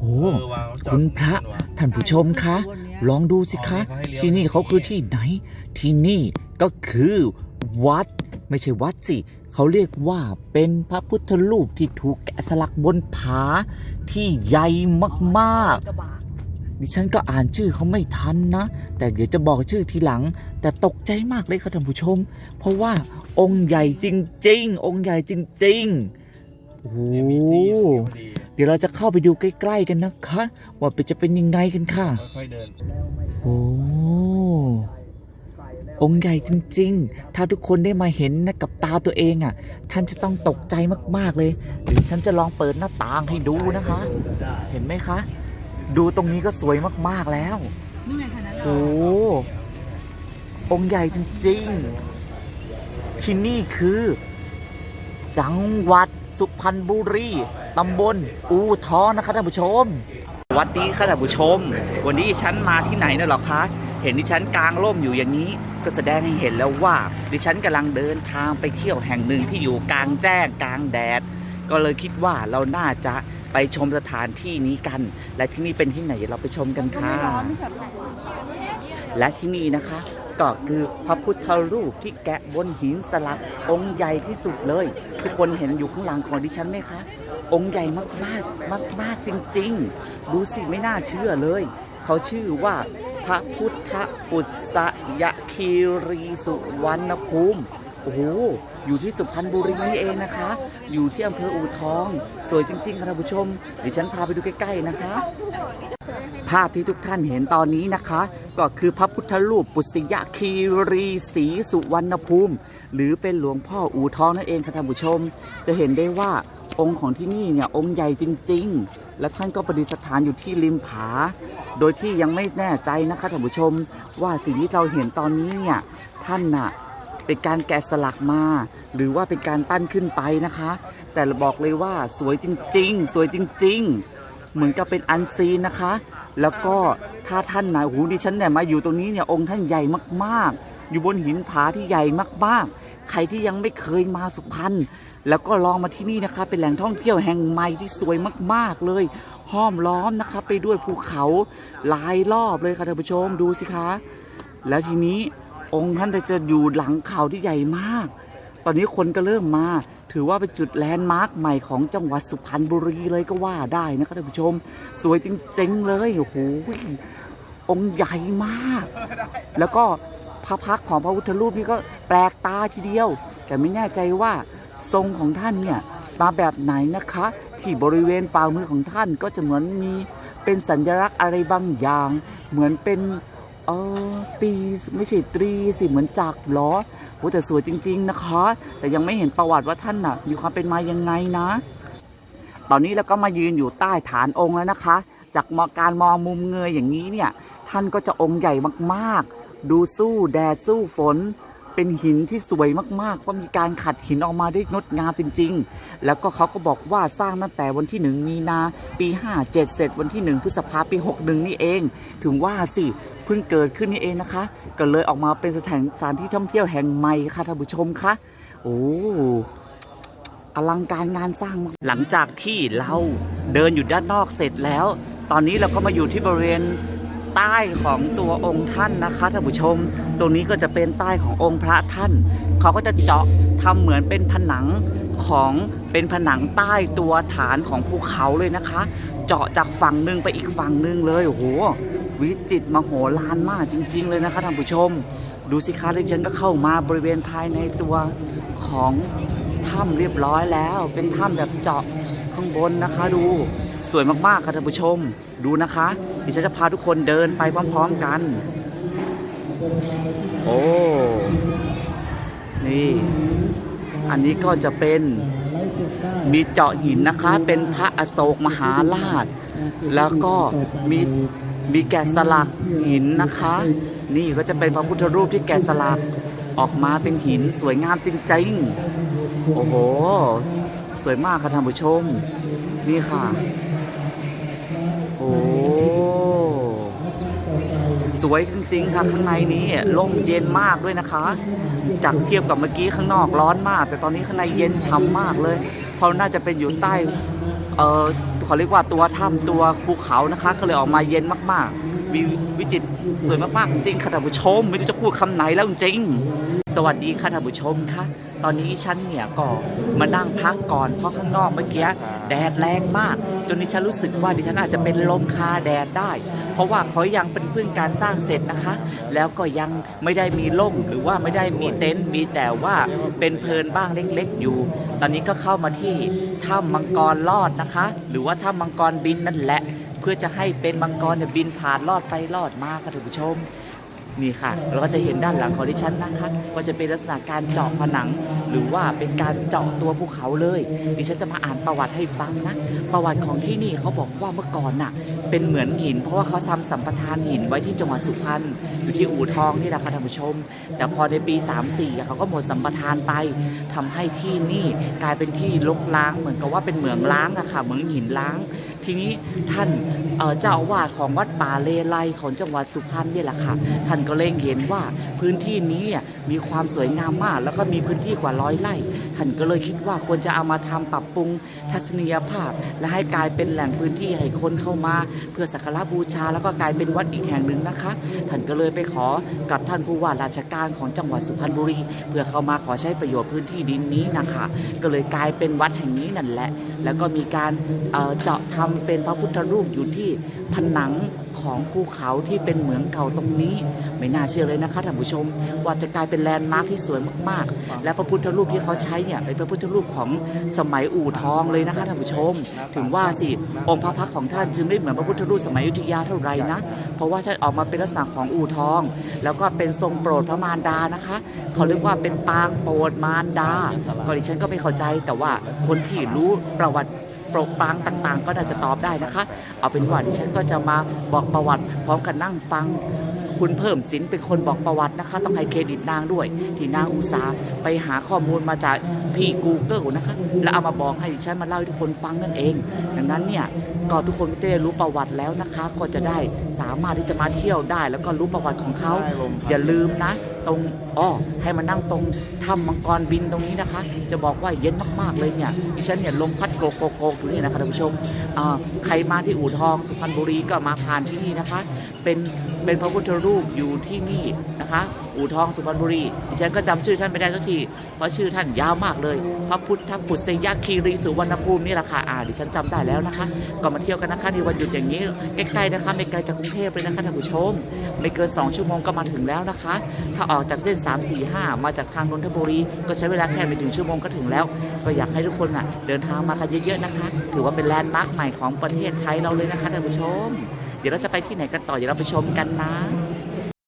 โอ้คุณพระท่านผู้ชมคะ ลองดูสิคะ ที่นี่เขาคือที่ไหน ที่นี่ก็คือวัด ไม่ใช่วัดสิเขาเรียกว่าเป็นพระพุทธรูปที่ถูกแกะสลักบนผาที่ใหญ่มากๆ ดิฉันก็อ่านชื่อเขาไม่ทันนะ แต่เดี๋ยวจะบอกชื่อทีหลัง แต่ตกใจมากเลยค่ะท่านผู้ชม เพราะว่าองค์ใหญ่จริง ๆ องค์ใหญ่จริง ๆ โอ้ เดี๋ยวเราจะเข้าไปดูใกล้ ๆ กันนะคะ ว่าเป็นจะเป็นยังไงกันค่ะ ค่อยๆเดิน โอ้องค์ใหญ่จริง ๆ ถ้าทุกคนได้มาเห็นนะกับตาตัวเองอะ ท่านจะต้องตกใจมากๆเลยเดี๋ยวฉันจะลองเปิดหน้าต่างให้ดูนะคะ เห็นไหมคะ ดูตรงนี้ก็สวยมากๆแล้วโอ้องค์ใหญ่จริง ๆ ที่นี่คือ จังหวัด สุพรรณบุรีตำบลอูท้อนะคะท่านผู้ชมสวัสดีค่ะท่านผู้ชม วันนี้ฉันมาที่ไหนนะหรอคะ เห็นดิฉันกลางร่มอยู่อย่างนี้ ก็แสดงให้เห็นแล้วว่า ดิฉันกำลังเดินทางไปเที่ยวแห่งหนึ่งที่อยู่กลางแจ้งกลางแดด ก็เลยคิดว่าเราน่าจะไปชมสถานที่นี้กัน และที่นี่เป็นที่ไหนเดี๋ยวเราไปชมกันค่ะและที่นี่นะคะ ก็คือพระพุทธรูปที่แกะบนหินสลักองค์ใหญ่ที่สุดเลย ทุกคนเห็นอยู่ข้างหลังของดิฉันไหมคะ องค์ใหญ่มากมากมากมากๆจริง ๆ ดูสิไม่น่าเชื่อเลย เขาชื่อว่าพระพุทธอุสยคีรีสุวรรณภูมิโอ้โห อยู่ที่สุพรรณบุรีนี่เองนะคะ อยู่ที่อำเภออู่ทอง สวยจริง ๆค่ะท่านผู้ชมเดี๋ยวฉันพาไปดูใกล้ ๆนะคะ ภาพที่ทุกท่านเห็นตอนนี้นะคะ ก็คือพระพุทธรูปปุษยคีรีศรีสุวรรณภูมิ หรือเป็นหลวงพ่ออู่ทองนั่นเองค่ะท่านผู้ชม จะเห็นได้ว่าองค์ของที่นี่เนี่ยองค์ใหญ่จริง ๆ และท่านก็ประดิษฐานอยู่ที่ริมผา โดยที่ยังไม่แน่ใจนะคะท่านผู้ชม ว่าสิ่งที่เราเห็นตอนนี้เนี่ยท่านน่ะ เป็นการแกะสลักมา หรือว่าเป็นการปั้นขึ้นไปนะคะ แต่บอกเลยว่าสวยจริง ๆ สวยจริง ๆ เหมือนกับเป็นอันซีนนะคะ แล้วก็ถ้าท่านนะโอ้โหดิฉันเนี่ยมาอยู่ตรงนี้เนี่ยองค์ท่านใหญ่มากๆ อยู่บนหินผาที่ใหญ่มากๆ ใครที่ยังไม่เคยมาสุพรรณแล้วก็ลองมาที่นี่นะคะ เป็นแหล่งท่องเที่ยวแห่งใหม่ที่สวยมาก ๆ เลยห้อมล้อมนะคะไปด้วยภูเขาหลายรอบเลยค่ะท่านผู้ชมดูสิคะ แล้วทีนี้ องค์ท่านจะอยู่หลังเขาที่ใหญ่มาก ตอนนี้คนก็เริ่มมา ถือว่าเป็นจุดแลนด์มาร์คใหม่ของจังหวัดสุพรรณบุรีเลยก็ว่าได้นะคะท่านผู้ชม สวยจริงๆเลยโอ้โหองค์ใหญ่มาก แล้วก็พระพักของพระพุทธรูปนี่ก็แปลกตาทีเดียว แต่ไม่แน่ใจว่าทรงของท่านเนี่ยมาแบบไหนนะคะ ที่บริเวณฝ่ามือของท่านก็จะเหมือนมีเป็นสัญลักษณ์อะไรบางอย่าง เหมือนเป็น ออปีไม่ใช่ตรีสิเหมือนจักรหรอโหแต่สวยจริง ๆนะคะ แต่ยังไม่เห็นประวัติว่าท่านน่ะมีความเป็นมายังไงนะ ตอนนี้เราก็มายืนอยู่ใต้ฐานองค์แล้วนะคะ จากมองการมองมุมเงยอย่างนี้เนี่ย ท่านก็จะองค์ใหญ่มากๆ ดูสู้แดดสู้ฝน เป็นหินที่สวยมากๆเพรามีการขัดหินออกมาได้งดงามจริง ๆ แล้วก็เขาก็บอกว่าสร้างตั้งแต่วันที่หนึ่งมีนาปี 57 เสร็จวันที่หนึ่งพฤษภาปี 61 นี่เอง ถึงว่าสิเพิ่งเกิดขึ้นนี่เองนะคะ ก็เลยออกมาเป็นสถานสถานที่ท่องเที่ยวแห่งใหม่ค่ะท่านผู้ชมคะโอ้อลังการงานสร้างหลังจากที่เราเดินอยู่ด้านนอกเสร็จแล้ว ตอนนี้เราก็มาอยู่ที่บริเวณ ใต้ของตัวองค์ท่านนะคะท่านผู้ชม ตรงนี้ก็จะเป็นใต้ขององค์พระท่าน เขาก็จะเจาะทำเหมือนเป็นผนังของเป็นผนังใต้ตัวฐานของภูเขาเลยนะคะ เจาะจากฝั่งหนึ่งไปอีกฝั่งหนึ่งเลยโอ้โหวิจิตรมโหฬารมากจริง ๆ เลยนะคะท่านผู้ชม ดูสิคะดิฉันก็เข้ามาบริเวณภายในตัวของถ้ำเรียบร้อยแล้ว เป็นถ้ำแบบเจาะข้างบนนะคะดู สวยมากๆค่ะท่านผู้ชม ดูนะคะดิฉันจะพาทุกคนเดินไปพร้อมๆกัน โอ้ นี่ อันนี้ก็จะเป็นมีเจาะหินนะคะ เป็นพระอโศกมหาราช แล้วก็มีมีแกะสลักหินนะคะ นี่ก็จะเป็นพระพุทธรูปที่แกะสลักออกมาเป็นหินสวยงามจริงๆ โอ้โห สวยมากค่ะท่านผู้ชม นี่ค่ะ โอ้สวยจริงๆค่ะข้างในนี้ร่มเย็นมากด้วยนะคะ จากเทียบกับเมื่อกี้ข้างนอกร้อนมาก แต่ตอนนี้ข้างในเย็นฉ่ำมากเลย เพราะน่าจะเป็นอยู่ใต้เอ่อขอเรียกว่าตัวถ้ำตัวภูเขานะคะ ก็เลยออกมาเย็นมากๆ วิวิจิตสวยมากๆจริงค่ะท่านผู้ชม ไม่รู้จะพูดคำไหนแล้วจริง สวัสดีค่ะท่านผู้ชมค่ะ ตอนนี้ฉันเนี่ยก็มานั่งพักก่อนเพราะข้างนอกเมื่อกี้แดดแรงมาก จนดิฉันรู้สึกว่าดิฉันอาจจะเป็นลมคาแดดได้ เพราะว่าเขายังเป็นเพิ่งการสร้างเสร็จนะคะ แล้วก็ยังไม่ได้มีร่มหรือว่าไม่ได้มีเต็นท์มีแต่ว่าเป็นเพลินบ้างเล็กๆอยู่ ตอนนี้ก็เข้ามาที่ถ้ำมังกรลอดนะคะ หรือว่าถ้ำมังกรบินนั่นแหละ เพื่อจะให้เป็นมังกรเนี่ยบินผ่านลอดไปลอดมาค่ะท่านผู้ชมนี่ค่ะเราก็จะเห็นด้านหลังของดิฉันนะคะก็จะเป็นลักษณะการเจาะผนัง หรือว่าเป็นการเจาะตัวภูเขาเลย ดิฉันจะมาอ่านประวัติให้ฟังนะประวัติของที่นี่เขาบอกว่าเมื่อก่อนน่ะ เป็นเหมือนหิน เพราะว่าเขาทำสัมปทานหินไว้ที่จังหวัดสุพรรณอยู่ที่อู่ทองนี่แหละค่ะท่านผู้ชม แต่พอในปี 34อ่เขาก็หมดสัมปทานไปทำให้ที่นี่กลายเป็นที่ลกล้างเหมือนกับว่าเป็นเหมืองล้างอะค่ะเหมืองหินล้าง ทีนี้ท่านเจ้าอาวาสของวัดป่าเลไลของจังหวัดสุพรรณนี่แหละค่ะ ท่านก็เล็งเห็นว่าพื้นที่นี้มีความสวยงามมาก แล้วก็มีพื้นที่กว่าร้อยไร่ ท่านก็เลยคิดว่าควรจะเอามาทำปรับปรุงทัศนียภาพ และให้กลายเป็นแหล่งพื้นที่ให้คนเข้ามา เพื่อสักการะบูชา แล้วก็กลายเป็นวัดอีกแห่งหนึ่งนะคะท่านก็เลยไปขอกับท่านผู้ว่าราชการของจังหวัดสุพรรณบุรี เพื่อเข้ามาขอใช้ประโยชน์พื้นที่ดินนี้นะคะ ก็เลยกลายเป็นวัดแห่งนี้นั่นแหละ แล้วก็มีการเจาะทำเป็นพระพุทธรูปอยู่ที่ผนัง ของภูเขาที่เป็นเหมืองเก่าตรงนี้ ไม่น่าเชื่อเลยนะคะท่านผู้ชม ว่าจะกลายเป็นแลนด์มาร์คที่สวยมากๆ และพระพุทธรูปที่เขาใช้เนี่ยเป็นพระพุทธรูปของสมัยอู่ทองเลยนะคะท่านผู้ชม ถึงว่าสิองค์พระพักตร์ของท่านจึงไม่เหมือนพระพุทธรูปสมัยอยุธยาเท่าไหร่นะ เพราะว่าท่านออกมาเป็นลักษณะของอู่ทอง แล้วก็เป็นทรงโปรดพระมารดานะคะ เขาเรียกว่าเป็นปางโปรดมารดาก็ดิฉันก็ไม่เข้าใจแต่ว่าคนที่รู้ประวัติโปรปางต่างๆ ก็น่าจะตอบได้นะคะ เอาเป็นว่าดิฉันก็จะมาบอกประวัติพร้อมกันนั่งฟัง คุณเพิ่มสินเป็นคนบอกประวัตินะคะ ต้องให้เครดิตนางด้วย ที่นางอุตสาห์ไปหาข้อมูลมาจากพี่ Google นะคะ แล้วเอามาบอกให้ดิฉันมาเล่าให้ทุกคนฟังนั่นเอง ดังนั้นเนี่ยก็ทุกคนก็จะได้รู้ประวัติแล้วนะคะ ก็จะได้สามารถที่จะมาเที่ยวได้ แล้วก็รู้ประวัติของเขาอย่าลืมนะ ตรงอ้อให้มานั่งตรงถ้ำมังกรบินตรงนี้นะคะ จะบอกว่าเย็นมากๆเลยเนี่ยดิฉันเนี่ยลมพัดโกโกโกอยู่นี่นะคะท่านผู้ชมใครมาที่อู่ทองสุพรรณบุรีก็มาผ่านที่นี่นะคะ เป็นเป็นพระพุทธรูปอยู่ที่นี่นะคะอู่ทองสุพรรณบุรีดิฉันก็จำชื่อท่านไม่ได้สักทีเพราะชื่อท่านยาวมากเลย พระพุทธปุษยคีรีสุวรรณภูมินี่แหละค่ะอ่าดิฉันจำได้แล้วนะคะก็มาเที่ยวกันนะคะในวันหยุดอย่างนี้ใกล้ๆนะคะไม่ไกลจากกรุงเทพเลยนะคะท่านผู้ชม ไม่เกิน 2 ชั่วโมงก็มาถึงแล้วนะคะ ถ้าออกจากเส้น 3 4 5 มาจากทางนนทบุรี ก็ใช้เวลาแค่ไม่ถึงชั่วโมงก็ถึงแล้ว ก็อยากให้ทุกคนอะเดินทางมากันเยอะๆนะคะ ถือว่าเป็นแลนด์มาร์คใหม่ของประเทศไทยเราเลยนะคะท่านผู้ชม เดี๋ยวเราจะไปที่ไหนกันต่อเดี๋ยวเราไปชมกันนะ